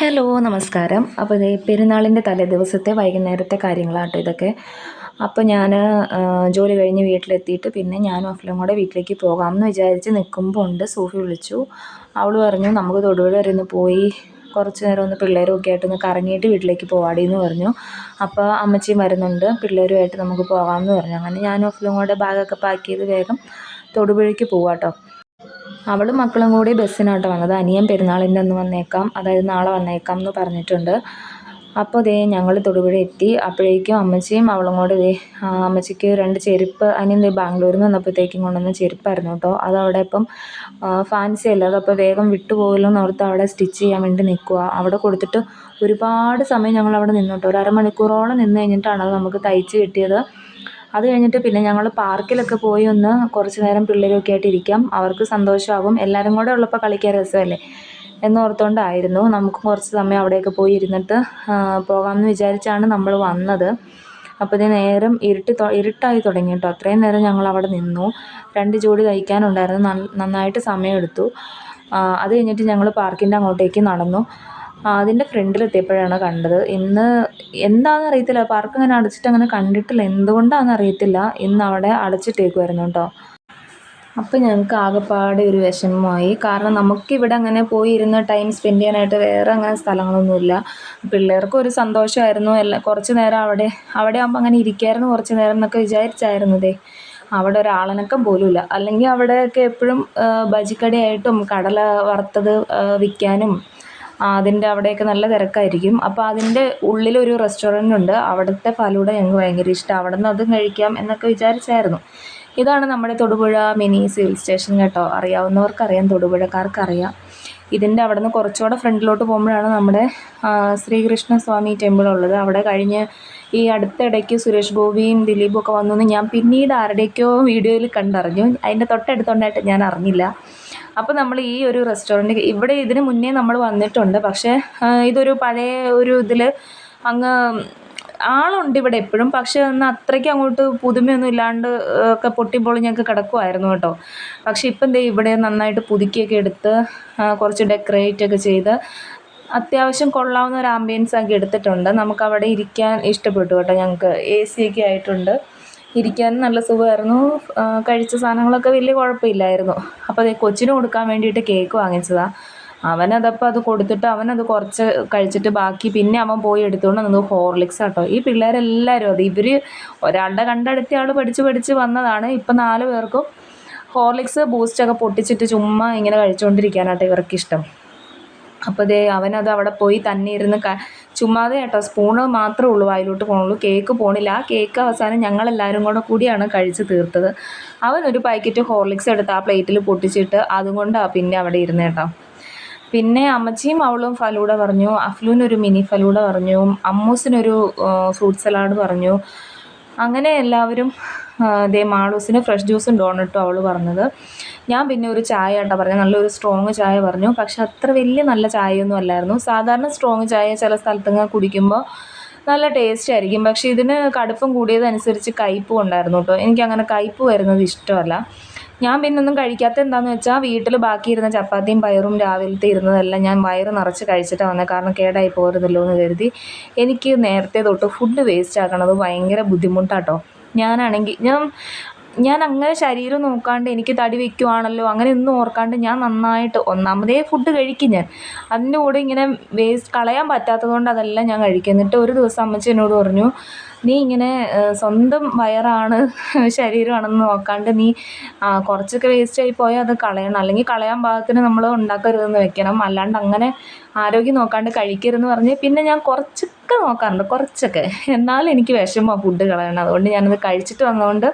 Hello നമസ്കാരം. അപ്പോൾ പെരുന്നാളിന്റെ തലേ ദിവസത്തെ വൈകുന്നേരത്തെ കാര്യങ്ങളാട്ടോ ഇതൊക്കെ. അപ്പോൾ ഞാൻ ജോലി കഴിഞ്ഞ് വീട്ടിലെത്തിയിട്ട് പിന്നെ ഞാനും അഫിലും കൂടെ വീട്ടിലേക്ക് പോകാമെന്ന് വിചാരിച്ച് നിൽക്കുമ്പോൾ ഉണ്ട്. സൂഫി വിളിച്ചു. അവൾ പറഞ്ഞു നമുക്ക് തൊടുപുഴ വരെ ഒന്ന് പോയി കുറച്ച് നേരം ഒന്ന് പിള്ളേരുമൊക്കെ ആയിട്ട് ഒന്ന് കറങ്ങിയിട്ട് വീട്ടിലേക്ക് പോവാടി എന്ന് പറഞ്ഞു. അപ്പോൾ അമ്മച്ചി വരുന്നുണ്ട്. പിള്ളേരുമായിട്ട് നമുക്ക് പോകാമെന്ന് പറഞ്ഞു. അങ്ങനെ ഞാനും അഫിലും കൂടെ ബാഗൊക്കെ പാക്ക് ചെയ്ത് വേഗം തൊടുപുഴയ്ക്ക് പോവാട്ടോ. അവളും മക്കളും കൂടി ബസ്സിനാട്ടോ വന്നത്. അനിയൻ പെരുന്നാളിന്റെ അന്ന് വന്നേക്കാം. അതായത് നാളെ വന്നേക്കാം എന്ന് പറഞ്ഞിട്ടുണ്ട്. അപ്പോൾ ദേ ഞങ്ങൾ തൊടുപുഴ എത്തി. അപ്പോഴേക്കും അമ്മച്ചിയും അവളും കൂടെ ദേ അമ്മച്ചിക്ക് രണ്ട് ചെരുപ്പ് അനിയൻ ദേ ബാംഗ്ലൂരിൽ നിന്ന് വന്നപ്പോഴത്തേക്കും കൊണ്ടുവന്ന ചെരുപ്പായിരുന്നു കേട്ടോ. അതവിടെ ഇപ്പം ഫാൻസി അല്ല. അതപ്പോൾ വേഗം വിട്ടുപോകലോ എന്ന് ഓർത്ത് അവിടെ സ്റ്റിച്ച് ചെയ്യാൻ വേണ്ടി നിൽക്കുക അവിടെ കൊടുത്തിട്ട് ഒരുപാട് സമയം ഞങ്ങൾ അവിടെ നിന്നു കേട്ടോ. ഒരു അരമണിക്കൂറോളം നിന്ന് കഴിഞ്ഞിട്ടാണ് അത് നമുക്ക് തയ്ച്ച് കിട്ടിയത്. അത് കഴിഞ്ഞിട്ട് പിന്നെ ഞങ്ങൾ പാർക്കിലൊക്കെ പോയി ഒന്ന് കുറച്ച് നേരം പിള്ളേരൊക്കെ ആയിട്ട് ഇരിക്കാം. അവർക്ക് സന്തോഷമാകും എല്ലാവരും കൂടെ ഉള്ളപ്പോൾ കളിക്കാൻ രസമല്ലേ? എന്നോർത്തുകൊണ്ടായിരുന്നു നമുക്ക് കുറച്ച് സമയം അവിടെയൊക്കെ പോയി ഇരുന്നിട്ട് പോകാമെന്ന് വിചാരിച്ചാണ് നമ്മൾ വന്നത്. അപ്പോൾ ഇത് നേരം ഇരുട്ടി ഇരുട്ടായി തുടങ്ങി കേട്ടോ. അത്രയും നേരം ഞങ്ങൾ അവിടെ നിന്നു. രണ്ട് ജോഡി തയ്ക്കാനുണ്ടായിരുന്നു. നന്നായിട്ട് സമയമെടുത്തു. അത് കഴിഞ്ഞിട്ട് ഞങ്ങൾ പാർക്കിന്റെ അങ്ങോട്ടേക്ക് നടന്നു. അതിന്റെ ഫ്രണ്ടിലെത്തിയപ്പോഴാണ് കണ്ടത്. ഇന്ന് എന്താണെന്ന് അറിയത്തില്ല. പാർക്ക് അങ്ങനെ അടച്ചിട്ട് അങ്ങനെ കണ്ടിട്ടില്ല. എന്തുകൊണ്ടാണെന്ന് അറിയത്തില്ല. ഇന്ന് അവിടെ അടച്ചിട്ടേക്കുമായിരുന്നു കേട്ടോ. അപ്പോൾ ഞങ്ങൾക്ക് ആകെപ്പാടെ ഒരു വിഷമമായി. കാരണം നമുക്കിവിടെ അങ്ങനെ പോയി ഇരുന്ന് ടൈം സ്പെൻഡ് ചെയ്യാനായിട്ട് വേറെ അങ്ങനെ സ്ഥലങ്ങളൊന്നുമില്ല. പിള്ളേർക്കും ഒരു സന്തോഷമായിരുന്നു. എല്ലാ കുറച്ച് നേരം അവിടെ അവിടെ ആകുമ്പോൾ അങ്ങനെ ഇരിക്കായിരുന്നു കുറച്ച് നേരം എന്നൊക്കെ വിചാരിച്ചായിരുന്നതേ അവിടെ ഒരാളനക്കം പോലുമില്ല. അല്ലെങ്കിൽ അവിടെയൊക്കെ എപ്പോഴും ബജിക്കടയായിട്ടും കടല വറുത്തത് വിൽക്കാനും അതിന്റെ അവിടെയൊക്കെ നല്ല തിരക്കായിരിക്കും. അപ്പോൾ അതിന്റെ ഉള്ളിലൊരു റെസ്റ്റോറന്റ് ഉണ്ട് അവിടുത്തെ ഫലൂഡ ഞങ്ങൾക്ക് ഭയങ്കര ഇഷ്ടമാണ് അവിടെ നിന്ന് അതും കഴിക്കാം എന്നൊക്കെ വിചാരിച്ചായിരുന്നു. ഇതാണ് നമ്മുടെ തൊടുപുഴ മിനി സിവിൽ സ്റ്റേഷൻ കേട്ടോ. അറിയാവുന്നവർക്കറിയാം തൊടുപുഴക്കാർക്കറിയാം. ഇതിന്റെ അവിടെ നിന്ന് കുറച്ചുകൂടെ ഫ്രണ്ടിലോട്ട് പോകുമ്പോഴാണ് നമ്മുടെ ശ്രീകൃഷ്ണ സ്വാമി ടെമ്പിൾ ഉള്ളത് അവിടെ കഴിഞ്ഞ് ഈ അടുത്തിടയ്ക്ക് സുരേഷ് ഗോപിയും ദിലീപും ഒക്കെ വന്നു ഞാൻ പിന്നീട് ആരുടെയൊക്കെയോ വീഡിയോയിൽ കണ്ടറിഞ്ഞു. അതിന്റെ തൊട്ടടുത്തുണ്ടായിട്ട് ഞാൻ അറിഞ്ഞില്ല. അപ്പോൾ നമ്മൾ ഈ ഒരു റെസ്റ്റോറന്റ് ഇവിടെ ഇതിന് മുന്നേ നമ്മൾ വന്നിട്ടുണ്ട്. പക്ഷേ ഇതൊരു പഴയ ഒരു ഇതിൽ അങ്ങ് ആളുണ്ട് ഇവിടെ എപ്പോഴും. പക്ഷേ ഒന്ന് അത്രയ്ക്ക് അങ്ങോട്ട് പുതുമയൊന്നും ഇല്ലാണ്ട് ഒക്കെ പൊട്ടിപ്പൊളിഞ്ഞൊക്കെ കിടക്കുമായിരുന്നു കേട്ടോ. പക്ഷേ ഇപ്പം ദേ ഇവിടെ നന്നായിട്ട് പുതുക്കിയൊക്കെ എടുത്ത് കുറച്ച് ഡെക്കറേറ്റ് ഒക്കെ ചെയ്ത് അത്യാവശ്യം കൊള്ളാവുന്ന ഒരു ആംബിയൻസ് ആക്കി എടുത്തിട്ടുണ്ട്. നമുക്ക് അവിടെ ഇരിക്കാൻ ഇഷ്ടപ്പെട്ടു കേട്ടോ. ഞങ്ങൾക്ക് എ സി ഒക്കെ ആയിട്ടുണ്ട്. ഇരിക്കാൻ നല്ല സുഖമായിരുന്നു. കഴിച്ച സാധനങ്ങളൊക്കെ വലിയ കുഴപ്പമില്ലായിരുന്നു. അപ്പോൾ അതേ കൊച്ചിന് കൊടുക്കാൻ വേണ്ടിയിട്ട് കേക്ക് വാങ്ങിച്ചതാണ് അവനതപ്പോൾ അത് കൊടുത്തിട്ട് അവനത് കുറച്ച് കഴിച്ചിട്ട് ബാക്കി പിന്നെ അവൻ പോയി എടുത്തുകൊണ്ട് നിന്ന് ഹോർലിക്സ് ആട്ടോ. ഈ പിള്ളേരെല്ലാവരും അത് ഇവർ ഒരാളുടെ കണ്ടടുത്ത ആൾ പഠിച്ച് പഠിച്ച് വന്നതാണ്. ഇപ്പം നാല് പേർക്കും ഹോർലിക്സ് ബൂസ്റ്റൊക്കെ പൊട്ടിച്ചിട്ട് ചുമ്മാ ഇങ്ങനെ കഴിച്ചുകൊണ്ടിരിക്കാനാട്ടോ ഇവർക്കിഷ്ടം. അപ്പോൾ ദേ അവനത് അവിടെ പോയി തന്നെ ഇരുന്ന് ക ചുമ്മാതെ കേട്ടോ സ്പൂണ് മാത്രമേ ഉള്ളൂ വായിലോട്ട് പോണുള്ളൂ. കേക്ക് പോണില്ല. ആ കേക്ക് അവസാനം ഞങ്ങളെല്ലാവരും കൂടെ കൂടിയാണ് കഴിച്ച് തീർത്തത്. അവനൊരു പാക്കറ്റ് ഹോർലിക്സ് എടുത്ത് ആ പ്ലേറ്റിൽ പൊട്ടിച്ചിട്ട് അതും കൊണ്ടാണ് പിന്നെ അവിടെ ഇരുന്ന് കേട്ടോ പിന്നെ അമ്മച്ചിയും അവളും ഫലൂഡ പറഞ്ഞു അഫ്ലൂനൊരു മിനി ഫലൂഡ പറഞ്ഞു അമ്മൂസിനൊരു ഫ്രൂട്ട് സലാഡ് പറഞ്ഞു. അങ്ങനെ എല്ലാവരും ദേ മാളൂസിന് ഫ്രഷ് ജ്യൂസും ഡോണട്ടും അവൾ പറഞ്ഞത്. ഞാൻ പിന്നെ ഒരു ചായ കേട്ടോ പറഞ്ഞു നല്ലൊരു സ്ട്രോങ് ചായ പറഞ്ഞു. പക്ഷെ അത്ര വലിയ നല്ല ചായയൊന്നും അല്ലായിരുന്നു. സാധാരണ സ്ട്രോങ് ചായ ചില സ്ഥലത്തൊക്കെ കുടിക്കുമ്പോൾ നല്ല ടേസ്റ്റ് ആയിരിക്കും. പക്ഷേ ഇതിന് കടുപ്പം കൂടിയതനുസരിച്ച് കയ്പ്പും ഉണ്ടായിരുന്നു കേട്ടോ എനിക്കങ്ങനെ കയ്പ്പ് വരുന്നത് ഇഷ്ടമല്ല. ഞാൻ പിന്നെ ഒന്നും കഴിക്കാത്ത എന്താണെന്ന് വെച്ചാൽ വീട്ടിൽ ബാക്കിയിരുന്ന ചപ്പാത്തിയും പയറും രാവിലത്തെ ഇരുന്നതെല്ലാം ഞാൻ വയറ് നിറച്ച് കഴിച്ചിട്ടാണ് വന്നത് കാരണം കേടായി പോകരുതല്ലോ എന്ന് കരുതി എനിക്ക് നേരത്തെ തൊട്ട് ഫുഡ് വേസ്റ്റ് ആക്കണത് ഭയങ്കര ബുദ്ധിമുട്ടാട്ടോ ഞാനാണെങ്കിൽ ഞാൻ ഞാൻ അങ്ങനെ ശരീരം നോക്കാണ്ട് എനിക്ക് തടി വെക്കുവാണല്ലോ അങ്ങനെ ഒന്നും ഓർക്കാണ്ട് ഞാൻ നന്നായിട്ട് ഒന്നാമതേ ഫുഡ് കഴിക്കും ഞാൻ. അതിന്റെ കൂടെ ഇങ്ങനെ വേസ്റ്റ് കളയാൻ പറ്റാത്തത് കൊണ്ട് അതെല്ലാം ഞാൻ കഴിക്കും. എന്നിട്ട് ഒരു ദിവസം അമ്മച്ചി എന്നോട് പറഞ്ഞു നീ ഇങ്ങനെ സ്വന്തം വയറാണ് ശരീരമാണെന്ന് നോക്കാണ്ട് നീ കുറച്ചൊക്കെ വേസ്റ്റായി പോയാൽ അത് കളയണം. അല്ലെങ്കിൽ കളയാൻ പാകത്തിന് നമ്മൾ ഉണ്ടാക്കരുതെന്ന് വെക്കണം. അല്ലാണ്ട് അങ്ങനെ ആരോഗ്യം നോക്കാണ്ട് കഴിക്കരുതെന്ന് പറഞ്ഞ് പിന്നെ ഞാൻ കുറച്ചൊക്കെ നോക്കാറുണ്ട് കുറച്ചൊക്കെ. എന്നാലും എനിക്ക് വിഷമമാണ് ഫുഡ് കളയണം അതുകൊണ്ട് ഞാനത് കഴിച്ചിട്ട് വന്നതുകൊണ്ട്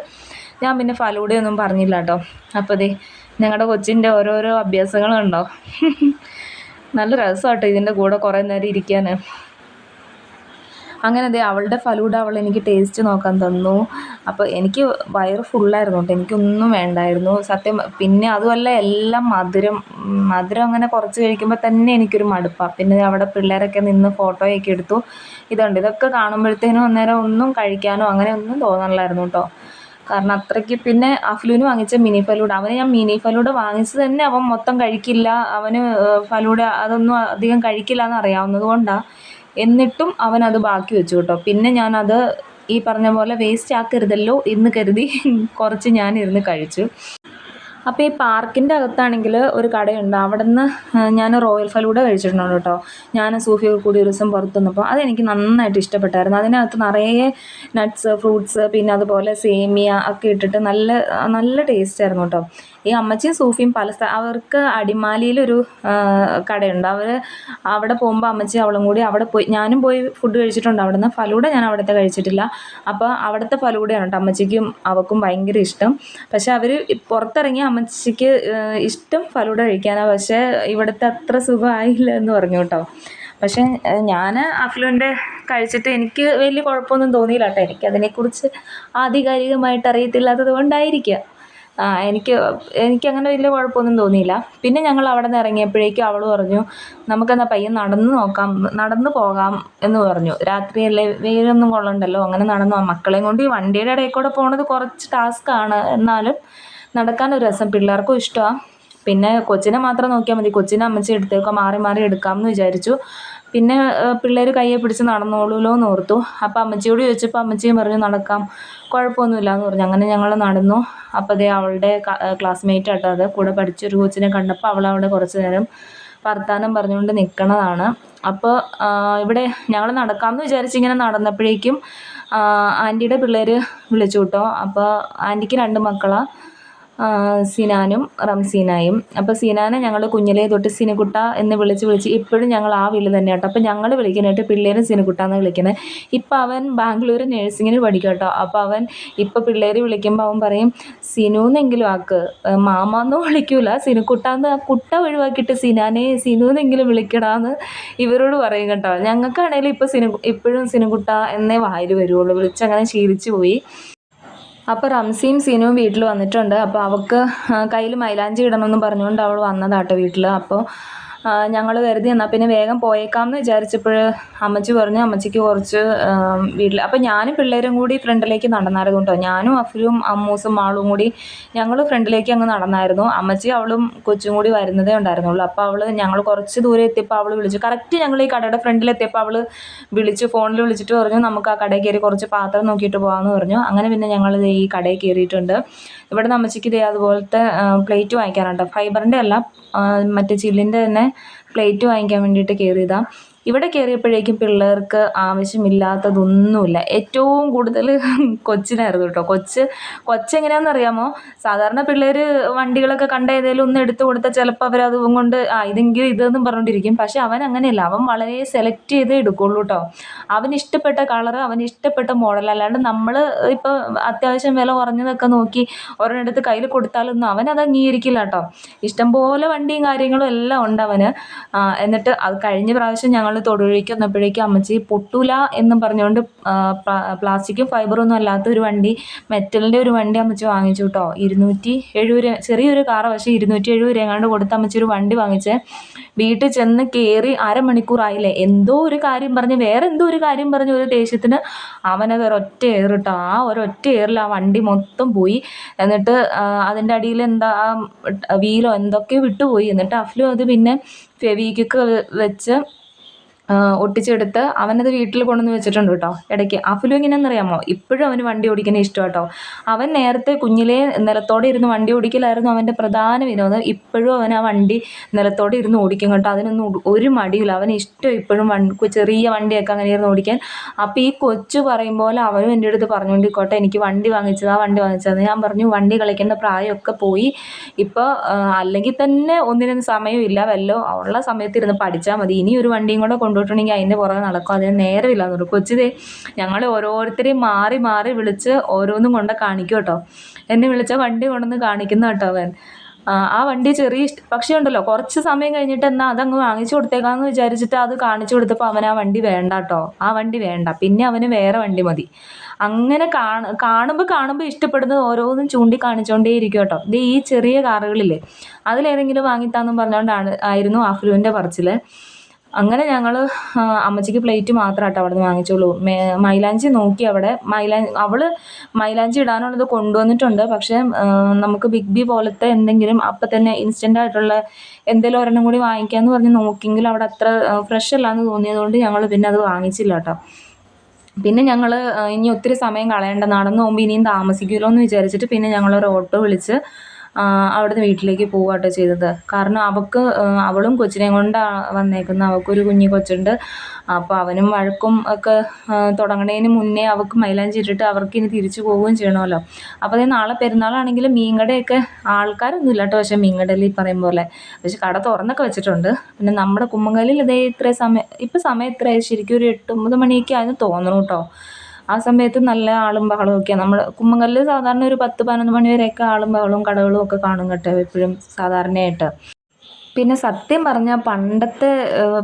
ഞാൻ പിന്നെ ഫലൂടെയൊന്നും പറഞ്ഞില്ല കേട്ടോ അപ്പോൾ ദേ ഞങ്ങളുടെ കൊച്ചിന്റെ ഓരോരോ അഭ്യാസങ്ങളുണ്ടോ? നല്ല രസമാട്ടോ ഇതിന്റെ കൂടെ കുറേ നേരം ഇരിക്കാൻ അങ്ങനെ ദേ അവളുടെ ഫലൂഡ അവൾ എനിക്ക് ടേസ്റ്റ് നോക്കാൻ തന്നു. അപ്പോൾ എനിക്ക് വയറ് ഫുള്ളായിരുന്നു കേട്ടോ എനിക്കൊന്നും വേണ്ടായിരുന്നു. സത്യം പിന്നെ അതുമല്ല എല്ലാം മധുരം. മധുരം അങ്ങനെ കുറച്ച് കഴിക്കുമ്പോൾ തന്നെ എനിക്കൊരു മടുപ്പാണ് പിന്നെ അവിടെ പിള്ളേരൊക്കെ നിന്ന് ഫോട്ടോയൊക്കെ എടുത്തു. ഇതുണ്ട് ഇതൊക്കെ കാണുമ്പോഴത്തേനും അന്നേരം ഒന്നും കഴിക്കാനോ അങ്ങനെ ഒന്നും തോന്നണില്ലായിരുന്നു കേട്ടോ കാരണം അത്രയ്ക്ക് പിന്നെ അഫ്ലുവിന് വാങ്ങിച്ച മിനി ഫലൂഡ അവന് ഞാൻ മിനി ഫലൂഡ വാങ്ങിച്ചത് തന്നെ അവൻ മൊത്തം കഴിക്കില്ല. അവന് ഫലൂഡ അതൊന്നും അധികം കഴിക്കില്ല എന്ന് അറിയാവുന്നത് കൊണ്ടാണ് എന്നിട്ടും അത് ബാക്കി വെച്ചു കേട്ടോ. പിന്നെ ഞാനത് ഈ പറഞ്ഞ പോലെ വേസ്റ്റ് ആക്കരുതല്ലോ എന്ന് കരുതി കുറച്ച് ഞാനിരുന്ന് കഴിച്ചു. അപ്പോൾ ഈ പാർക്കിന്റെ അകത്താണെങ്കിൽ ഒരു കടയുണ്ട്. അവിടെ നിന്ന് ഞാൻ റോയൽ ഫലൂഡ കഴിച്ചിട്ടുണ്ട് കേട്ടോ. ഞാൻ സൂഫിയൊക്കെ കൂടി ഒരു ദിവസം പുറത്തു നിന്നപ്പോൾ അതെനിക്ക് നന്നായിട്ട് ഇഷ്ടപ്പെട്ടായിരുന്നു. അതിനകത്ത് നിറയെ നട്ട്സ് ഫ്രൂട്ട്സ് പിന്നെ അതുപോലെ സേമിയ ഒക്കെ ഇട്ടിട്ട് നല്ല നല്ല ടേസ്റ്റ് ആയിരുന്നു കേട്ടോ. ഈ അമ്മച്ചിയും സൂഫിയും പല അവർക്ക് അടിമാലിയിലൊരു കടയുണ്ട്. അവർ അവിടെ പോകുമ്പോൾ അമ്മച്ചി അവളും കൂടി അവിടെ പോയി ഞാനും പോയി ഫുഡ് കഴിച്ചിട്ടുണ്ട്. അവിടെ നിന്ന് ഫലൂഡ ഞാൻ അവിടുത്തെ കഴിച്ചിട്ടില്ല. അപ്പോൾ അവിടുത്തെ ഫലൂഡയാണ് കേട്ടോ അമ്മച്ചിക്കും അവൾക്കും ഭയങ്കര ഇഷ്ടം. പക്ഷെ അവർ പുറത്തിറങ്ങി അമ്മച്ചിക്ക് ഇഷ്ടം ഫലൂഡ കഴിക്കാനാണ് പക്ഷേ ഇവിടുത്തെ അത്ര സുഖമായില്ല എന്ന് പറഞ്ഞു കേട്ടോ പക്ഷേ ഞാൻ അഫ്ലുവിന്റെ കഴിച്ചിട്ട് എനിക്ക് വലിയ കുഴപ്പമൊന്നും തോന്നിയില്ല കേട്ടോ എനിക്കതിനെക്കുറിച്ച് ആധികാരികമായിട്ട് അറിയത്തില്ലാത്തത് കൊണ്ടായിരിക്കുക എനിക്ക് എനിക്കങ്ങനെ വലിയ കുഴപ്പമൊന്നും തോന്നിയില്ല. പിന്നെ ഞങ്ങൾ അവിടെ നിന്ന് ഇറങ്ങിയപ്പോഴേക്കും അവൾ പറഞ്ഞു നമുക്കെന്നാൽ പയ്യൻ നടന്ന് നോക്കാം നടന്ന് പോകാം എന്ന് പറഞ്ഞു. രാത്രിയല്ലേ വെയിലൊന്നും കൊള്ളണ്ടല്ലോ അങ്ങനെ നടന്നു. മക്കളെയും കൊണ്ട് ഈ വണ്ടിയുടെ ഇടയിൽ കൂടെ പോണത് കുറച്ച് ടാസ്ക്കാണ് എന്നാലും നടക്കാനൊരു രസം. പിള്ളേർക്കും ഇഷ്ടമാണ് പിന്നെ കൊച്ചിനെ മാത്രം നോക്കിയാൽ മതി. കൊച്ചിനെ അമ്മച്ചി എടുത്തേക്കോ മാറി മാറി എടുക്കാം എന്ന് വിചാരിച്ചു. പിന്നെ പിള്ളേർ കയ്യെ പിടിച്ച് നടന്നോളൂല്ലോ എന്ന് ഓർത്തു. അപ്പോൾ അമ്മച്ചിയോട് ചോദിച്ചപ്പോൾ അമ്മച്ചിയും പറഞ്ഞു നടക്കാം. കുഴപ്പമൊന്നുമില്ല എന്ന് പറഞ്ഞു. അങ്ങനെ ഞങ്ങൾ നടന്നു. അപ്പോൾ അതേ അവളുടെ ക്ലാസ്മേറ്റ് ആട്ടോ അത്. കൂടെ പഠിച്ചൊരു കൊച്ചിനെ കണ്ടപ്പോൾ അവൾ അവിടെ കുറച്ച് നേരം വർത്താനം പറഞ്ഞുകൊണ്ട് നിൽക്കണതാണ് അപ്പോൾ ഇവിടെ ഞങ്ങൾ നടക്കാമെന്ന് വിചാരിച്ച് ഇങ്ങനെ നടന്നപ്പോഴേക്കും ആന്റിയുടെ പിള്ളേർ വിളിച്ചു കേട്ടോ. അപ്പോൾ ആന്റിക്ക് രണ്ട് മക്കളാണ് സിനാനും റംസീനായും. അപ്പോൾ സിനാനെ ഞങ്ങൾ കുഞ്ഞിലേ തൊട്ട് സിനുകുട്ട എന്ന് വിളിച്ച് വിളിച്ച് ഇപ്പോഴും ഞങ്ങൾ ആ വിളി തന്നെ കേട്ടോ. അപ്പോൾ ഞങ്ങൾ വിളിക്കാനായിട്ട് പിള്ളേരും സിനുകുട്ട എന്ന് വിളിക്കുന്നത്. ഇപ്പോൾ അവൻ ബാംഗ്ലൂർ നഴ്സിങ്ങിന് പഠിക്കും കേട്ടോ. അപ്പോൾ അവൻ ഇപ്പോൾ പിള്ളേർ വിളിക്കുമ്പോൾ അവൻ പറയും സിനു എന്നെങ്കിലും ആക്ക് മാമ വിളിക്കൂല. സിനുക്കുട്ട എന്ന് ആ കുട്ട ഒഴിവാക്കിയിട്ട് സിനാനെ സിനു എന്നെങ്കിലും വിളിക്കടാന്ന് ഇവരോട് പറയും കേട്ടോ. ഞങ്ങൾക്കാണേലും ഇപ്പോൾ സിനു ഇപ്പോഴും സിനുകുട്ട എന്നേ വായിൽ വരുള്ളൂ വിളിച്ചങ്ങനെ ശീലിച്ചു പോയി. അപ്പോൾ റംസിയും സീനുവും വീട്ടിൽ വന്നിട്ടുണ്ട്. അപ്പോൾ അവൾക്ക് കയ്യിൽ മൈലാഞ്ചി ഇടണമെന്ന് പറഞ്ഞുകൊണ്ട് അവൾ വന്നതാട്ടോ വീട്ടിൽ അപ്പോൾ ഞങ്ങൾ കരുതി എന്നാൽ പിന്നെ വേഗം പോയേക്കാം എന്ന് വിചാരിച്ചപ്പോൾ അമ്മച്ചി പറഞ്ഞു അമ്മച്ചിക്ക് കുറച്ച് വീട്ടിൽ അപ്പോൾ ഞാനും പിള്ളേരും കൂടി ഫ്രണ്ടിലേക്ക് നടന്നായിരുന്നു കേട്ടോ. ഞാനും അഫിലും അമ്മൂസും മാളും കൂടി ഞങ്ങൾ ഫ്രണ്ടിലേക്ക് അങ്ങ് നടന്നായിരുന്നു. അമ്മച്ചി അവളും കൊച്ചും കൂടി വരുന്നതേ ഉണ്ടായിരുന്നുള്ളൂ. അപ്പോൾ അവൾ ഞങ്ങൾ കുറച്ച് ദൂരെ എത്തിയപ്പോൾ അവൾ വിളിച്ചു. കറക്റ്റ് ഞങ്ങൾ ഈ കടയുടെ ഫ്രണ്ടിൽ എത്തിയപ്പോൾ അവൾ വിളിച്ചു ഫോണിൽ വിളിച്ചിട്ട് പറഞ്ഞു നമുക്ക് ആ കടയിൽ കയറി കുറച്ച് പാത്രം നോക്കിയിട്ട് പോകാമെന്ന് പറഞ്ഞു. അങ്ങനെ പിന്നെ ഞങ്ങൾ ഈ കടയിൽ കയറിയിട്ടുണ്ട്. ഇവിടെ അമ്മച്ചിക്ക് ഇതേ അതുപോലത്തെ പ്ലേറ്റ് വാങ്ങിക്കാറുണ്ട് ഫൈബറിന്റെ അല്ല മറ്റേ ചില്ലിന്റെ തന്നെ പ്ലേറ്റ് വാങ്ങിക്കാൻ വേണ്ടിയിട്ട് കയറിയതാണ് ഇവിടെ കയറിയപ്പോഴേക്കും പിള്ളേർക്ക് ആവശ്യമില്ലാത്തതൊന്നുമില്ല. ഏറ്റവും കൂടുതൽ കൊച്ചിനായിരുന്നു കേട്ടോ. കൊച്ച് കൊച്ചെങ്ങനെയാണെന്ന് അറിയാമോ സാധാരണ പിള്ളേർ വണ്ടികളൊക്കെ കണ്ട ഏതെങ്കിലും ഒന്ന് എടുത്തു കൊടുത്താൽ ചിലപ്പോൾ അവരത് കൊണ്ട് ആ ഇതെങ്കിലും ഇതെന്നും പറഞ്ഞുകൊണ്ടിരിക്കും. പക്ഷെ അവൻ അങ്ങനെയല്ല. അവൻ വളരെ സെലക്ട് ചെയ്തേ എടുക്കുള്ളൂ കേട്ടോ. അവൻ ഇഷ്ടപ്പെട്ട കളർ അവൻ ഇഷ്ടപ്പെട്ട മോഡൽ അല്ലാണ്ട് നമ്മൾ ഇപ്പോൾ അത്യാവശ്യം വില കുറഞ്ഞതൊക്കെ നോക്കി ഒരെണ്ണെടുത്ത് കയ്യിൽ കൊടുത്താലൊന്നും അവൻ അത് അംഗീകരിക്കില്ല കേട്ടോ. ഇഷ്ടംപോലെ വണ്ടിയും കാര്യങ്ങളും എല്ലാം ഉണ്ട് അവന്. എന്നിട്ട് അത് കഴിഞ്ഞ പ്രാവശ്യം ഞങ്ങൾ തൊടുപുഴയ്ക്ക് വന്നപ്പോഴേക്കും അമ്മച്ചി പൊട്ടൂല എന്നും പറഞ്ഞുകൊണ്ട് പ്ലാസ്റ്റിക്കും ഫൈബറൊന്നും അല്ലാത്ത ഒരു വണ്ടി മെറ്റലിന്റെ ഒരു വണ്ടി അമ്മച്ചി വാങ്ങിച്ചു കേട്ടോ ഇരുന്നൂറ്റി എഴുപത് ചെറിയൊരു കാറ് പക്ഷേ ഇരുന്നൂറ്റി എഴുപത് രൂപ കൊടുത്ത് അമ്മച്ചി ഒരു വണ്ടി വാങ്ങിച്ച് വീട്ടിൽ ചെന്ന് കയറി അരമണിക്കൂറായില്ലേ? എന്തോ ഒരു കാര്യം പറഞ്ഞ് വേറെ എന്തോ ഒരു കാര്യം പറഞ്ഞ് ഒരു ദേഷ്യത്തിന് അവനത് ഒരൊറ്റ ഏറിട്ടോ ആ ഒരൊറ്റ ഏറിൽ ആ വണ്ടി മൊത്തം പോയി. എന്നിട്ട് അതിന്റെ അടിയിൽ എന്താ വീലോ എന്തൊക്കെയോ വിട്ടുപോയി. എന്നിട്ട് അഫ്ലു അത് പിന്നെ ഫെവിക്വിക്ക് വെച്ച് ഒട്ടിച്ചെടുത്ത് അവനത് വീട്ടിൽ കൊണ്ടുവന്ന് വെച്ചിട്ടുണ്ട് കേട്ടോ. ഇടയ്ക്ക്. അഫുലു എങ്ങനെയാണെന്നറിയാമോ? ഇപ്പോഴും അവന് വണ്ടി ഓടിക്കുന്ന ഇഷ്ടം കേട്ടോ അവൻ നേരത്തെ കുഞ്ഞിലേ നിലത്തോടെ ഇരുന്ന് വണ്ടി ഓടിക്കലായിരുന്നു അവന്റെ പ്രധാന വിനോദം. ഇപ്പോഴും അവൻ ആ വണ്ടി നിലത്തോടെ ഇരുന്ന് ഓടിക്കും കേട്ടോ. അതിനൊന്നും ഒരു മടിയില്ല അവന് ഇഷ്ടം ഇപ്പോഴും വണ്ടി ചെറിയ വണ്ടിയൊക്കെ അങ്ങനെ ഇരുന്ന് ഓടിക്കാൻ. അപ്പോൾ ഈ കൊച്ചു പറയും പോലെ അവനും എന്റെ അടുത്ത് പറഞ്ഞുകൊണ്ടിരിക്കോട്ടെ. എനിക്ക് വണ്ടി വാങ്ങിച്ചത് ആ വണ്ടി വാങ്ങിച്ചത് ഞാൻ പറഞ്ഞു. വണ്ടി കളിക്കേണ്ട പ്രായമൊക്കെ പോയി. ഇപ്പോൾ അല്ലെങ്കിൽ തന്നെ ഒന്നിനും സമയമില്ല. വല്ലോ ഉള്ള സമയത്ത് ഇരുന്ന് പഠിച്ചാൽ മതി. ഇനി ഒരു വണ്ടിയും കൂടെ കൊണ്ടുപോയിട്ടുണ്ടെങ്കിൽ അതിന്റെ പുറകെ നടക്കും. അതിന് നേരമില്ല എന്ന് കൊച്ചിതേ ഞങ്ങൾ ഓരോരുത്തരെയും മാറി മാറി വിളിച്ച് ഓരോന്നും കൊണ്ട് കാണിക്കും കേട്ടോ. എന്നെ വിളിച്ച വണ്ടി കൊണ്ടുവന്ന് കാണിക്കുന്ന കേട്ടോ അവൻ. ആ വണ്ടി ചെറിയ പക്ഷേ ഉണ്ടല്ലോ കുറച്ച് സമയം കഴിഞ്ഞിട്ട് എന്നാൽ അതങ്ങ് വാങ്ങിച്ചു കൊടുത്തേക്കാന്ന് വിചാരിച്ചിട്ട് അത് കാണിച്ചു കൊടുത്തപ്പോൾ അവൻ ആ വണ്ടി വേണ്ട കേട്ടോ. ആ വണ്ടി വേണ്ട. പിന്നെ അവന് വേറെ വണ്ടി മതി. അങ്ങനെ കാണ കാണുമ്പോൾ കാണുമ്പോൾ ഇഷ്ടപ്പെടുന്നത് ഓരോന്നും ചൂണ്ടി കാണിച്ചുകൊണ്ടേ ഇരിക്കും കേട്ടോ. ഇത് ഈ ചെറിയ കാറുകളില്ലേ അതിലേതെങ്കിലും വാങ്ങിത്താന്നും പറഞ്ഞുകൊണ്ടാണ് ആയിരുന്നു ആഫ്ലുവിന്റെ പറച്ചിൽ അങ്ങനെ ഞങ്ങൾ അമ്മച്ചിക്ക് പ്ലേറ്റ് മാത്രം കേട്ടോ അവിടെ നിന്ന് വാങ്ങിച്ചുള്ളൂ മൈലാഞ്ചി നോക്കി അവിടെ. മൈലാ അവൾ മൈലാഞ്ചി ഇടാനുള്ളത് കൊണ്ടുവന്നിട്ടുണ്ട്. പക്ഷേ നമുക്ക് ബിഗ് ബി പോലത്തെ എന്തെങ്കിലും അപ്പം തന്നെ ഇൻസ്റ്റന്റ് ആയിട്ടുള്ള എന്തെങ്കിലും ഒരെണ്ണം കൂടി വാങ്ങിക്കാമെന്ന് പറഞ്ഞ് നോക്കിയെങ്കിൽ അവിടെ അത്ര ഫ്രഷ് അല്ലാന്ന് തോന്നിയതുകൊണ്ട് ഞങ്ങൾ പിന്നെ അത് വാങ്ങിച്ചില്ല കേട്ടോ പിന്നെ ഞങ്ങൾ ഇനി ഒത്തിരി സമയം കളയേണ്ട. നടന്നു പോകുമ്പോൾ ഇനിയും താമസിക്കുമല്ലോ എന്ന് വിചാരിച്ചിട്ട് പിന്നെ ഞങ്ങളൊരു ഓട്ടോ വിളിച്ച് അവിടുന്ന് വീട്ടിലേക്ക് പോവുകയാട്ടോ ചെയ്തത്. കാരണം അവൾക്ക് അവളും കൊച്ചിനെയും കൊണ്ടാണ് വന്നേക്കുന്നത്. അവൾക്കൊരു കുഞ്ഞു കൊച്ചുണ്ട്. അപ്പോൾ അവനും വഴക്കും ഒക്കെ തുടങ്ങണതിന് മുന്നേ അവൾക്ക് മൈലാഞ്ചി ഇട്ടിട്ട് അവർക്ക് ഇനി തിരിച്ചു പോവുകയും ചെയ്യണമല്ലോ. അപ്പോൾ അതേ നാളെ പെരുന്നാളാണെങ്കിലും മീൻകടയൊക്കെ ആൾക്കാരൊന്നും ഇല്ല കേട്ടോ. പക്ഷേ മീൻകടയിൽ പറയും പോലെ. പക്ഷേ കട തുറന്നൊക്കെ വെച്ചിട്ടുണ്ട്. പിന്നെ നമ്മുടെ കുമ്മങ്കലിൽ ഇതേ ഇത്ര സമയം ഇപ്പോൾ സമയം എത്രയായി? ശരിക്കും ഒരു എട്ട് ഒമ്പത് മണിയൊക്കെ ആയെന്ന് തോന്നുന്നു കേട്ടോ. ആ സമയത്ത് നല്ല ആളും ബഹളവും ഒക്കെയാണ് നമ്മൾ കുമ്മങ്കല്ല് സാധാരണ ഒരു പത്ത് പതിനൊന്ന് മണി വരെയൊക്കെ ആളും ബഹളവും കടകളും ഒക്കെ കാണും കേട്ടോ എപ്പോഴും സാധാരണയായിട്ട്. പിന്നെ സത്യം പറഞ്ഞാൽ പണ്ടത്തെ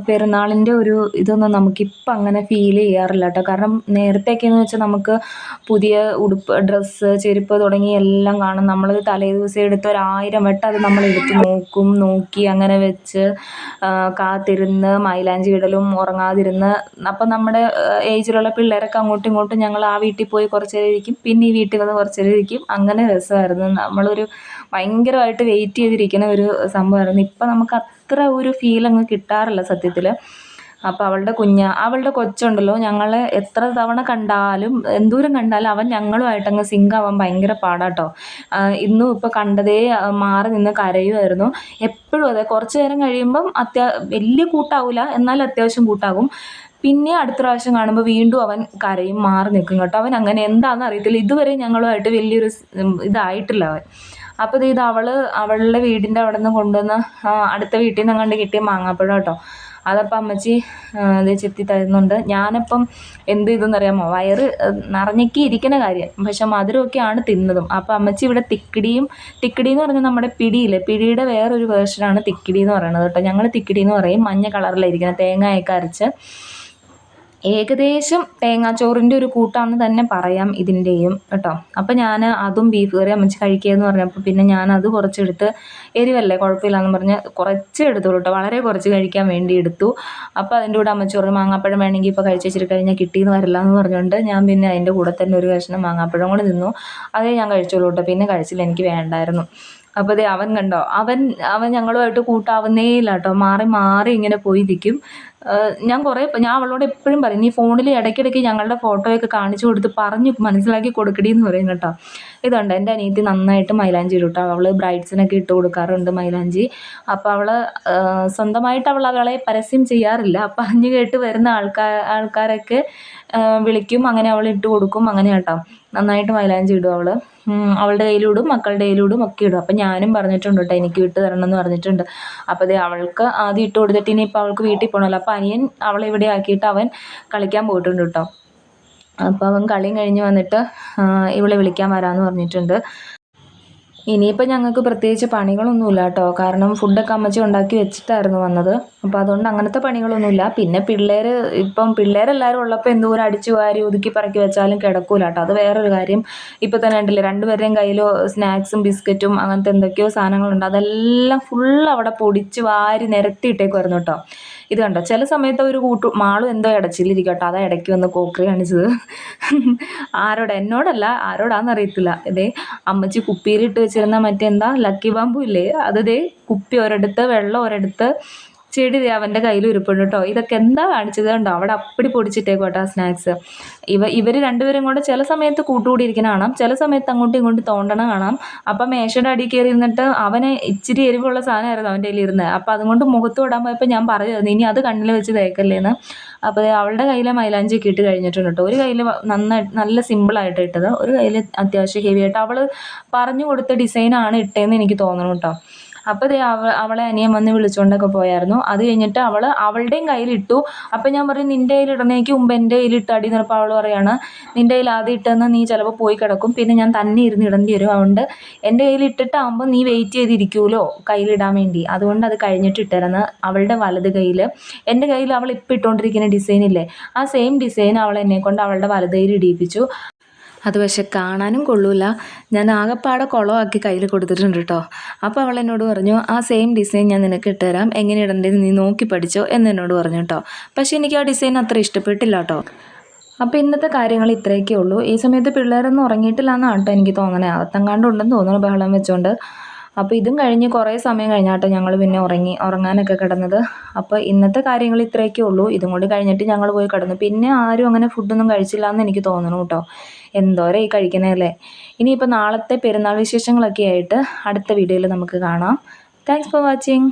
പെരുന്നാളിന്റെ ഒരു ഇതൊന്നും നമുക്കിപ്പം അങ്ങനെ ഫീൽ ചെയ്യാറില്ല കേട്ടോ കാരണം നേരത്തെയൊക്കെയെന്ന് വെച്ചാൽ നമുക്ക് പുതിയ ഉടുപ്പ് ഡ്രസ്സ് ചെരുപ്പ് തുടങ്ങി എല്ലാം കാണും. നമ്മൾ തലേ ദിവസം എടുത്ത് ഒരായിരം വട്ടം അത് നമ്മൾ എടുത്ത് നോക്കും നോക്കി അങ്ങനെ വെച്ച് കാത്തിരുന്ന് മൈലാഞ്ചി ഇടലും ഉറങ്ങാതിരുന്ന്. അപ്പം നമ്മുടെ ഏജിലുള്ള പിള്ളേരൊക്കെ അങ്ങോട്ടും ഇങ്ങോട്ടും ഞങ്ങൾ ആ വീട്ടിൽ പോയി കുറച്ച് നേരം ഇരിക്കും. പിന്നെ ഈ വീട്ടിൽ വന്ന് കുറച്ച് നേരം ഇരിക്കും. അങ്ങനെ രസമായിരുന്നു. നമ്മളൊരു ഭയങ്കരമായിട്ട് വെയിറ്റ് ചെയ്തിരിക്കുന്ന ഒരു സംഭവമായിരുന്നു. ഇപ്പം നമുക്ക് അത്ര ഒരു ഫീൽ അങ്ങ് കിട്ടാറില്ല സത്യത്തിൽ അപ്പോൾ അവളുടെ കുഞ്ഞ് അവളുടെ കൊച്ചുണ്ടല്ലോ ഞങ്ങൾ എത്ര തവണ കണ്ടാലും എന്തോരം കണ്ടാലും അവൻ ഞങ്ങളുമായിട്ട് അങ്ങ് സിങ്ക് ആവാൻ ഭയങ്കര പാടാട്ടോ. ഇന്നും ഇപ്പോൾ കണ്ടതേ മാറി നിന്ന് കരയുമായിരുന്നു എപ്പോഴും അതെ കുറച്ച് നേരം കഴിയുമ്പം അത്യാ വലിയ കൂട്ടാവില്ല എന്നാൽ അത്യാവശ്യം കൂട്ടാകും. പിന്നെ അടുത്ത പ്രാവശ്യം കാണുമ്പോൾ വീണ്ടും അവൻ കരയും മാറി നിൽക്കും കേട്ടോ. അവൻ അങ്ങനെ എന്താണെന്ന് അറിയത്തില്ല. ഇതുവരെ ഞങ്ങളുമായിട്ട് വലിയൊരു ഇതായിട്ടില്ല അവൻ. അപ്പോൾ ഇത് അവൾ അവളുടെ വീടിന്റെ അവിടെ നിന്ന് കൊണ്ടുവന്ന അടുത്ത വീട്ടിൽ നിന്ന് കണ്ട് കിട്ടിയ മാങ്ങാപ്പഴം കേട്ടോ. അതപ്പം അമ്മച്ചി ഇത് ചെത്തി തരുന്നുണ്ട്. ഞാനപ്പം എന്ത് അറിയാമോ വയറ് നിറഞ്ഞൊക്കെ ഇരിക്കുന്ന കാര്യം. പക്ഷെ മധുരമൊക്കെയാണ് തിന്നതും. അപ്പം അമ്മച്ചി ഇവിടെ തിക്കിടിയും തിക്കിടി എന്ന് പറഞ്ഞാൽ നമ്മുടെ പിടിയില്ലേ? പിടിയുടെ വേറൊരു വേർഷനാണ് തിക്കിടി എന്ന് പറയുന്നത് കേട്ടോ. ഞങ്ങൾ തിക്കിടി എന്ന് പറയും. മഞ്ഞ കളറിലായിരിക്കുന്നത് തേങ്ങയൊക്കെ അരച്ച്. ഏകദേശം തേങ്ങാച്ചോറിന്റെ ഒരു കൂട്ടാണെന്ന് തന്നെ പറയാം ഇതിന്റെയും കേട്ടോ. അപ്പോൾ ഞാൻ അതും ബീഫ് കറി അമ്മച്ചി കഴിക്കുകയെന്ന് പറഞ്ഞപ്പോൾ പിന്നെ ഞാൻ അത് കുറച്ചെടുത്ത് എരിവല്ലേ കുഴപ്പമില്ലാന്ന് പറഞ്ഞ് കുറച്ച് എടുത്തോളൂ കേട്ടോ. വളരെ കുറച്ച് കഴിക്കാൻ വേണ്ടി എടുത്തു. അപ്പോൾ അതിന്റെ കൂടെ അമ്മച്ചോറ് മാങ്ങാപ്പഴം വേണമെങ്കിൽ ഇപ്പോൾ കഴിച്ച് വെച്ചിട്ട് കഴിഞ്ഞാൽ കിട്ടിയെന്ന് വരില്ല എന്ന് പറഞ്ഞുകൊണ്ട് ഞാൻ പിന്നെ അതിന്റെ കൂടെ തന്നെ ഒരു കഷ്ണം മാങ്ങാപ്പഴം കൂടെ നിന്നു. അതേ ഞാൻ കഴിച്ചോളൂ കേട്ടോ. പിന്നെ കഴിച്ചില്ല എനിക്ക് വേണ്ടായിരുന്നു. അപ്പോൾ ദേ അവൻ കണ്ടോ അവൻ അവൻ ഞങ്ങളുമായിട്ട് കൂട്ടാവുന്നേ ഇല്ല കേട്ടോ. മാറി മാറി ഇങ്ങനെ പോയി നിൽക്കും ഞാൻ കുറേ ഞാൻ അവളോട് എപ്പോഴും പറയും നീ ഫോണിൽ ഇടയ്ക്കിടയ്ക്ക് ഞങ്ങളുടെ ഫോട്ടോയൊക്കെ കാണിച്ചു കൊടുത്ത് പറഞ്ഞ് മനസ്സിലാക്കി കൊടുക്കടി എന്ന് പറയും കേട്ടോ. ഇതുണ്ട് എന്റെ അനിയത്തി നന്നായിട്ട് മൈലാഞ്ചി ഇടും കേട്ടോ. അവൾ ബ്രൈഡ്സിനൊക്കെ ഇട്ട് കൊടുക്കാറുണ്ട് മൈലാഞ്ചി. അപ്പോൾ അവൾ സ്വന്തമായിട്ട് അവൾ അവളെ പരസ്യം ചെയ്യാറില്ല. പറഞ്ഞു കേട്ട് വരുന്ന ആൾക്കാർ ആൾക്കാരൊക്കെ വിളിക്കും. അങ്ങനെ അവൾ ഇട്ട് കൊടുക്കും. അങ്ങനെ കേട്ടോ. നന്നായിട്ട് മൈലാഞ്ചി ഇടും അവൾ അവളുടെ കയ്യിലിടും മക്കളുടെ കയ്യിലിടും ഒക്കെ ഇടും. അപ്പം ഞാനും പറഞ്ഞിട്ടുണ്ട് കേട്ടോ എനിക്ക് ഇട്ട് തരണം എന്ന് പറഞ്ഞിട്ടുണ്ട്. അപ്പോൾ ദേ അവൾക്ക് ആദ്യം ഇട്ട് കൊടുത്തിട്ട് ഇനി ഇപ്പോൾ അവൾക്ക് വീട്ടിൽ പോകണമല്ലോ അപ്പോൾ അനിയൻ അവളെ ഇവിടെ ആക്കിയിട്ട് അവൻ കളിക്കാൻ പോയിട്ടുണ്ട് കേട്ടോ അപ്പോൾ അവൻ കളിയും കഴിഞ്ഞ് വന്നിട്ട് ഇവളെ വിളിക്കാൻ വരാമെന്ന് പറഞ്ഞിട്ടുണ്ട്. ഇനിയിപ്പോൾ ഞങ്ങൾക്ക് പ്രത്യേകിച്ച് പണികളൊന്നുമില്ല കേട്ടോ. കാരണം ഫുഡൊക്കെ അമ്മച്ചി ഉണ്ടാക്കി വെച്ചിട്ടായിരുന്നു വന്നത്. അപ്പോൾ അതുകൊണ്ട് അങ്ങനത്തെ പണികളൊന്നുമില്ല. പിന്നെ പിള്ളേർ ഇപ്പം പിള്ളേരെല്ലാവരും ഉള്ളപ്പോൾ എന്തോരം അടിച്ചു വാരി ഒതുക്കി പറക്കി വെച്ചാലും കിടക്കൂല കേട്ടോ. അത് വേറൊരു കാര്യം. ഇപ്പോൾ തന്നെ ഉണ്ടല്ലേ രണ്ടുപേരുടെയും കയ്യിൽ സ്നാക്സും ബിസ്ക്കറ്റും അങ്ങനത്തെ എന്തൊക്കെയോ സാധനങ്ങളുണ്ട്. അതെല്ലാം ഫുൾ അവിടെ പൊടിച്ച് വാരി നിരത്തിയിട്ടേക്കുമായിരുന്നു കേട്ടോ. ഇത് കണ്ടോ? ചില സമയത്ത് ഒരു കൂട്ടു മാളും എന്തോ ഇടച്ചിലിരിക്കട്ടോ. അതാ ഇടയ്ക്ക് വന്ന് കോക്കറി കാണിച്ചത്. ആരോടാ? എന്നോടല്ല ആരോടാന്നറിയത്തില്ല ഇതേ അമ്മച്ചി കുപ്പിയിലിട്ട് വെച്ചിരുന്ന മറ്റെന്താ? ലക്കി ബാമ്പു ഇല്ലേ? അത് കുപ്പി ഒരിടത്ത് വെള്ളം ഒരിടത്ത് ചെടി അവന്റെ കയ്യിൽ ഉരുപ്പുണ്ട് കേട്ടോ ഇതൊക്കെ എന്താ കാണിച്ചത് കണ്ടോ? അവിടെ അപ്പടി പൊടിച്ചിട്ടേക്കോട്ടോ സ്നാക്സ് ഇവ ഇവർ രണ്ടുപേരും കൂടെ ചില സമയത്ത് കൂട്ടുകൂടിയിരിക്കണ കാണാം. ചില സമയത്ത് അങ്ങോട്ടും ഇങ്ങോട്ടും തോണ്ടണ കാണാം. അപ്പം മേശയുടെ അടി കയറി ഇരുന്നിട്ട് അവന് ഇച്ചിരി എരിവുള്ള സാധനമായിരുന്നു അവന്റെ കയ്യിൽ ഇരുന്നത് അപ്പം അതുകൊണ്ട് മുഖത്ത് വിടാൻ പോയപ്പോൾ ഞാൻ പറയുമായിരുന്നു ഇനി അത് കണ്ണിൽ വെച്ച് തേക്കല്ലേന്ന്. അപ്പോൾ അവളുടെ കയ്യിലെ മൈലാഞ്ചി ഒക്കെ ഇട്ട് കഴിഞ്ഞിട്ടുണ്ട് കേട്ടോ ഒരു കയ്യിൽ നന്നായി നല്ല സിമ്പിളായിട്ട് ഇട്ടത്. ഒരു കയ്യിൽ അത്യാവശ്യം ഹെവി ആയിട്ട് അവൾ പറഞ്ഞു കൊടുത്ത ഡിസൈനാണ് ഇട്ടതെന്ന് എനിക്ക് തോന്നുന്നു കേട്ടോ അപ്പോൾ ദേ അവ അവളെ അനിയൻ വന്ന് വിളിച്ചുകൊണ്ടൊക്കെ പോയായിരുന്നു. അത് കഴിഞ്ഞിട്ട് അവൾ അവളുടെയും കയ്യിലിട്ടു. അപ്പോൾ ഞാൻ പറഞ്ഞു നിന്റെ കയ്യിൽ ഇടണേക്ക് മുമ്പ് എന്റെ കയ്യിൽ ഇട്ടാടി എന്നപ്പോൾ അവൾ പറയാണ്. നിന്റെ കയ്യിൽ ആദ്യം ഇട്ടെന്ന് നീ ചിലപ്പോൾ പോയി കിടക്കും. പിന്നെ ഞാൻ തന്നെ ഇരുന്ന് ഇടേണ്ടി വരും. അതുകൊണ്ട് എന്റെ കയ്യിൽ ഇട്ടിട്ടാകുമ്പോൾ നീ വെയിറ്റ് ചെയ്തിരിക്കുമല്ലോ കയ്യിലിടാൻ വേണ്ടി. അതുകൊണ്ട് അത് കഴിഞ്ഞിട്ട് ഇട്ടരുന്ന് അവളുടെ വലത് കയ്യിൽ എന്റെ കയ്യിൽ അവൾ ഇപ്പം ഇട്ടുകൊണ്ടിരിക്കുന്ന ഡിസൈൻ ഇല്ലേ? ആ സെയിം ഡിസൈൻ അവൾ എന്നെ കൊണ്ട് അവളുടെ വലത് കയ്യിൽ ഇടിയിപ്പിച്ചു. അത് പക്ഷെ കാണാനും കൊള്ളൂല. ഞാൻ ആകെപ്പാടെ കുളമാക്കി കയ്യിൽ കൊടുത്തിട്ടുണ്ട് കേട്ടോ അപ്പോൾ അവൾ എന്നോട് പറഞ്ഞു ആ സെയിം ഡിസൈൻ ഞാൻ നിനക്ക് ഇട്ടുതരാം. എങ്ങനെ ഇടേണ്ടത് നീ നോക്കി പഠിച്ചോ എന്ന് എന്നോട് പറഞ്ഞു കേട്ടോ പക്ഷേ എനിക്ക് ആ ഡിസൈൻ അത്ര ഇഷ്ടപ്പെട്ടില്ല കേട്ടോ അപ്പോൾ ഇന്നത്തെ കാര്യങ്ങൾ ഇത്രയൊക്കെ ഉള്ളൂ. ഈ സമയത്ത് പിള്ളേരൊന്നും ഉറങ്ങിയിട്ടില്ല എന്നാണ് കേട്ടോ എനിക്ക് തോന്നണേ. അകത്തെങ്ങാണ്ട് കണ്ടുണ്ടെന്ന് തോന്നുന്നു ബഹളം വെച്ചുകൊണ്ട് അപ്പോൾ ഇതും കഴിഞ്ഞ് കുറേ സമയം കഴിഞ്ഞാട്ടോ ഞങ്ങൾ പിന്നെ ഉറങ്ങി ഉറങ്ങാനൊക്കെ കിടന്നത്. അപ്പോൾ ഇന്നത്തെ കാര്യങ്ങൾ ഇത്രയൊക്കെ ഉള്ളൂ. ഇതും കൂടി കഴിഞ്ഞിട്ട് ഞങ്ങൾ പോയി കിടന്നു. പിന്നെ ആരും അങ്ങനെ ഫുഡൊന്നും കഴിച്ചില്ല എന്ന് എനിക്ക് തോന്നുന്നു കേട്ടോ എന്തോരം ഈ കഴിക്കണേ ഇനിയിപ്പോൾ നാളത്തെ പെരുന്നാൾ വിശേഷങ്ങളൊക്കെ ആയിട്ട് അടുത്ത വീഡിയോയിൽ നമുക്ക് കാണാം. Thanks for watching